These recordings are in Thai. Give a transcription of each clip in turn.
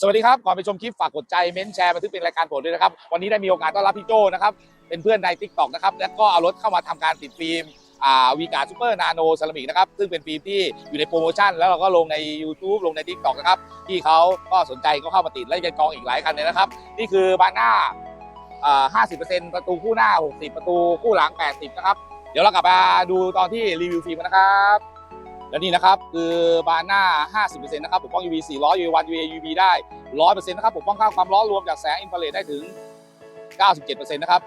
สวัสดีครับ ก่อนไปชมคลิปฝากกดใจเม้นแชร์บันทึกเป็นรายการโปรดด้วยนะครับ วันนี้ได้มีโอกาสต้อนรับพี่โจนะครับ เป็นเพื่อนใน t ิ k t o k นะครับ แล้วก็เอารถเข้ามาทำการติดฟิล์มอ่าวีกาซูเปอร์นาโนเซรามิกนะครับ ซึ่งเป็นฟิล์มที่อยู่ในโปรโมชั่น แล้วเราก็ลงใน YouTube ลงใน t ิ k t o k นะครับที่เขาก็สนใจก็เข้ามาติดและยังกองอีกหลายคันเลยนะครับ นี่คือบานหน้าอ่า50%ประตูคู่หน้า 60 ประตูคู่หลัง 80 นะครับ เดี๋ยวเรากลับมาดูตอนที่รีวิวฟิล์มนะครับ และนี่นะครับ คือบานหน้า 50%นะครับปกป้อง UV 400 UV 1 UV UV ได้ 100%นะครับปกป้องค่าความร้อนรวมจากแสงอินฟราเรดได้ถึง 97%นะครับ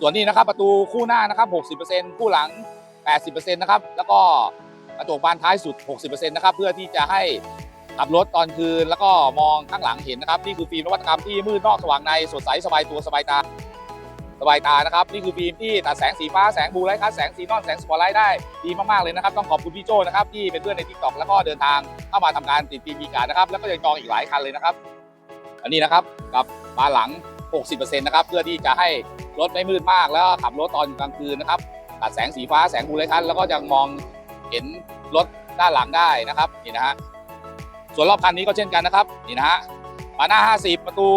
ส่วนนี้นะครับประตูคู่หน้านะครับ 60%คู่หลัง 80%นะครับแล้วก็กระจกบานท้ายสุด 60%นะครับเพื่อที่จะให้ขับรถตอนคืน แล้วก็มองข้างหลังเห็นนะครับนี่คือฟิล์มนวัตกรรมที่มืดนอกสว่างในสดใสสบายตัวสบายตา สบายตานะครับ นี่คือฟิล์มที่ตัดแสงสีฟ้าแสงบูไลท์คัสแสงสีนอนแสงสปอตไลท์ได้ดีมากๆเลยนะครับ ต้องขอบคุณพี่โจนะครับที่เป็นเพื่อนในทิกตอกแล้วก็เดินทางเข้ามาทำการติดฟิล์มมีการนะครับ แล้วก็ยังจองอีกหลายคันเลยนะครับ อันนี้นะครับกับบานหลัง 60%นะครับเพื่อที่จะให้รถไม่มืดมาก แล้วขับรถตอนกลางคืนนะครับตัดแสงสีฟ้าแสงบูไลท์คัสแล้วก็ยังมองเห็นรถด้านหลังได้นะครับนี่นะฮะส่วนรอบคันนี้ก็เช่นกันนะครับนี่นะฮะบาหน้า 50 ประตู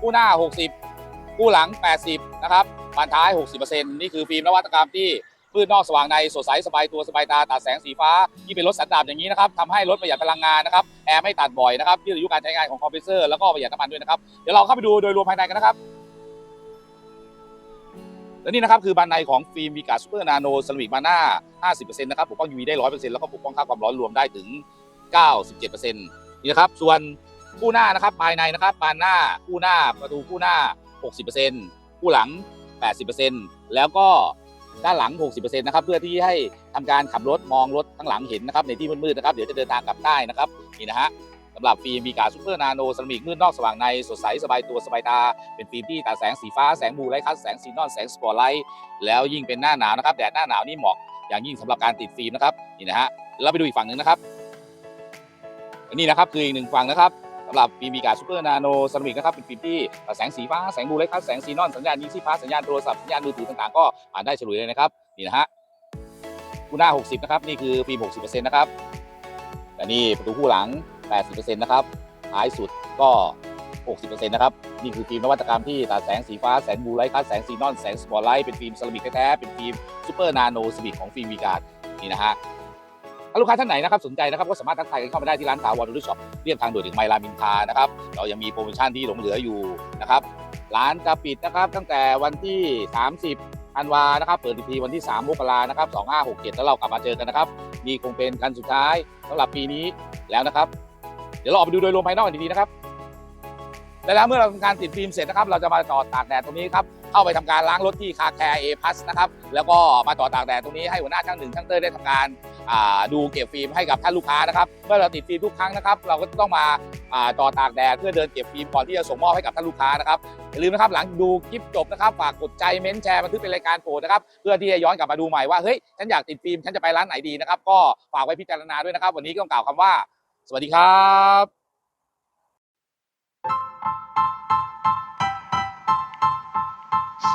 คู่หน้า 60 คู่หลัง 80 นะครับบานท้าย 60%นี่คือฟิล์มนวัตกรรมที่มืดนอกสว่างในสดใสสบายตัวสบายตาตัดแสงสีฟ้าที่เป็นรถสันดาปอย่างนี้นะครับทำให้รถประหยัดพลังงานนะครับแอร์ไม่ตัดบ่อยนะครับยืดอายุการใช้งานของคอมเพรสเซอร์แล้วก็ประหยัดน้ำมันด้วยนะครับเดี๋ยวเราเข้าไปดูโดยรวมภายในกันนะครับและนี่นะครับคือบานในของฟิล์มวีกาซูเปอร์นาโนเซามิกบานหน้า50%นะครับปกป้อง UV ได้ 100%แล้วก็ปกป้องค่าความร้อนรวมได้ถึง 97%นี่นะครับส่วนคู่หน้านะครับภายในนะครับบานหน้าคู่หน้าประตูคู่หน้า 60%คู่หลัง 80%แล้วก็ด้านหลัง 60%นะครับเพื่อที่ให้ทำการขับรถมองรถข้างหลังเห็นนะครับในที่มืดๆนะครับเดี๋ยวจะเดินทางกลับได้นะครับนี่นะฮะสำหรับฟิล์มมีกาซูเปอร์นาโนเซรามิกมืดนอกสว่างในสดใสสบายตัวสบายตา เป็นฟิล์มที่ตัดแสงสีฟ้าแสงบูไลท์คัสแสงซีนอนแสงสปอร์ไลท์แล้วยิ่งเป็นหน้าหนาวนะครับแดดหน้าหนาวนี่เหมาะอย่างยิ่งสำหรับการติดฟิล์มนะครับนี่นะฮะเราไปดูอีกฝั่งหนึ่งนะครับนนี้นะครับคืออีกหนึ่งฝั่งนะครับำหรับฟิล์มมีกาซูเปอร์นาโนซรามิกนะครับเป็นฟิล์มที่แสงสีฟ้าแสงบลูไลท์คัสแสงซีนอนสัญญาณยิงซีฟ้าสัญญาณโทรศัพท์สัญญาณมือถือต่างๆ ก็ผ่านได้ฉลุยเลยนะครับนี่นะฮะคู่หน้า 60 นะครับ นี่คือฟิล์ม 60%นะครับและนี่ประตูคู่หลัง 80%นะครับท้ายสุดก็ 60%นะครับนี่คือฟิล์มนวัตกรรมที่ตัดแสงสีฟ้าแสงบูไลท์คัสแสงซีนอนแสงสปอตไลท์เป็นฟิล์มซรามิกแท้ๆเป็นฟิล์มซูเปอร์นาโนสมิกของฟิล์มวีการ์ดนี่นะฮะ ถ้าลูกค้าท่านไหนนะครับสนใจนะครับก็สามารถทักทายกันเข้ามาได้ที่ร้านถาวรดูช็อปเรียบทางด่วนถึงไมลามินทานะครับเรายังมีโปรโมชั่นที่หลงเหลืออยู่นะครับร้านจะปิดนะครับตั้งแต่วันที่ 30ธันวานะครับเปิดทีวันที่ 3 มกรานะครับ 2567 แล้วเรากลับมาเจอกันนะครับนี่คงเป็นกันสุดท้ายสำหรับปีนี้แล้วนะครับ เดี๋ยวเราออกไปดูโดยรวมภายนอกกันดีๆนะครับและแล้วเมื่อเราทำการติดฟิล์มเสร็จนะครับ เราจะมาจอตากแดดตรงนี้ครับเข้าไปทำการล้างรถที่คาแคร์เอพัสนะครับแล้วก็มาจอตากแดดตรงนี้ให้หัวหน้าช่างหนึ่งช่างเต้ยได้ทำการ ดูเก็บฟิล์มให้กับท่านลูกค้านะครับเมื่อเราติดฟิล์มทุกครั้งนะครับ เราก็ต้องมาอ่อตากแดดเพื่อเดินเก็บฟิล์มก่อนที่จะส่งมอบให้กับท่านลูกค้านะครับอย่าลืมนะครับหลังดูคลิปจบนะครับฝากกดใจเม้นแชร์บันทึกเป็นรายการโปรดนะครับเพื่อที่จะย้อนกลับมาดูใหม่ว่าเฮ้ยฉันอยากติดฟิล์มฉันจะไปร้านไหนดีนะครับก็ฝากไว้พิจารณาด้วยนะครับ วันนี้ก็ต้องกล่าวคำว่า สวัสดีครับ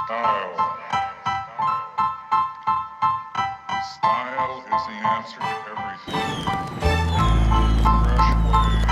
Style. Style is the answer to everything. Fresh.